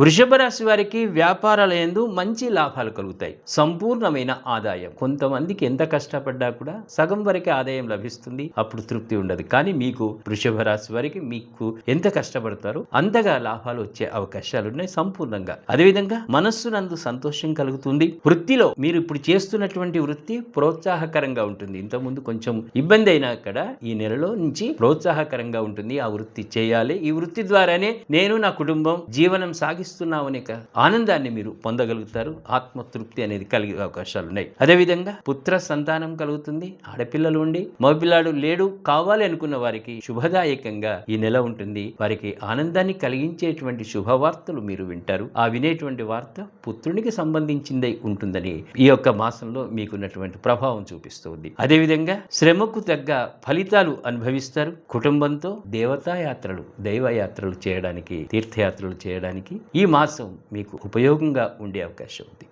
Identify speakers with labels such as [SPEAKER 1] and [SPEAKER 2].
[SPEAKER 1] వృషభ రాశి వారికి వ్యాపారాల యందు మంచి లాభాలు కలుగుతాయి. సంపూర్ణమైన ఆదాయం. కొంతమందికి ఎంత కష్టపడ్డా కూడా సగం వరకే ఆదాయం లభిస్తుంది. అప్పుడు తృప్తి ఉండదు. కానీ మీకు వృషభ రాశి వారికి మీకు ఎంత కష్టపడతారో అంతగా లాభాలు వచ్చే అవకాశాలు ఉన్నాయి సంపూర్ణంగా. అదేవిధంగా మనస్సునందు సంతోషం కలుగుతుంది. వృత్తిలో మీరు ఇప్పుడు చేస్తున్నటువంటి వృత్తి ప్రోత్సాహకరంగా ఉంటుంది. ఇంతకుముందు కొంచెం ఇబ్బంది అయినా అక్కడ ఈ నెలలో నుంచి ప్రోత్సాహకరంగా ఉంటుంది. ఆ వృత్తి చేయాలి. ఈ వృత్తి ద్వారానే నేను నా కుటుంబం జీవనం సాగిస్తున్నామనే ఆనందాన్ని మీరు పొందగలుగుతారు. ఆత్మతృప్తి అనేది కలిగే అవకాశాలు ఉన్నాయి అదేవిధంగా పుత్ర సంతానం కలుగుతుంది. ఆడపిల్లలు ఉండి మగపిల్లాడు లేడు కావాలి అనుకున్న వారికి శుభదాయకంగా ఈ నెల ఉంటుంది. వారికి ఆనందాన్ని కలిగించేటువంటి శుభవార్తలు మీరు వింటారు. ఆ వినేటువంటి వార్త పుత్రునికి సంబంధించిందై ఉంటుందని ఈ యొక్క మాసంలో మీకున్నటువంటి ప్రభావం చూపిస్తుంది. అదేవిధంగా శ్రమకు తగ్గ ఫలితాలు అనుభవిస్తారు. కుటుంబంతో దేవతాయాత్రలు దైవయాత్రలు చేయడానికి తీర్థయాత్రలు చేయడానికి ఈ మాసం మీకు ఉపయోగంగా ఉండే అవకాశం ఉంది.